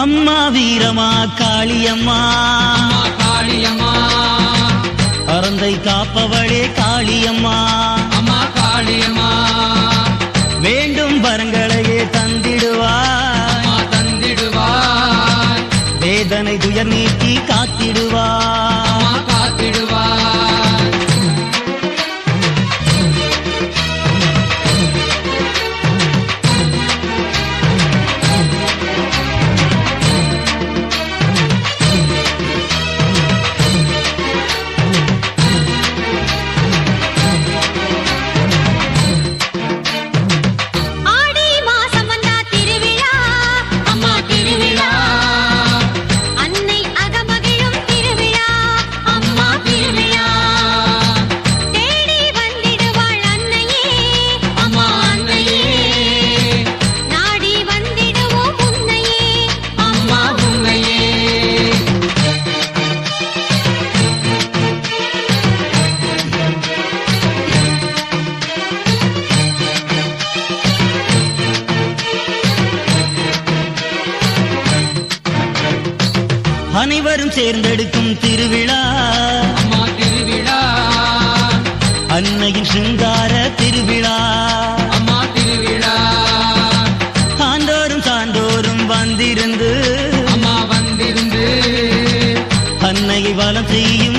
அம்மா வீரமா காளியம்மா. காளியம்மா. அறந்தை காப்பவளே காளியம்மா. அம்மா காளியம்மா. வேண்டும் வரங்களையே தந்தி அனைவரும் சேர்ந்தெடுக்கும் திருவிழா. திருவிழா. அன்னையின் சிங்கார திருவிழா. அம்மா திருவிழா. சான்றோரும் சான்றோரும் வந்திருந்து அம்மா வந்திருந்து அன்னையை வளம் செய்யும்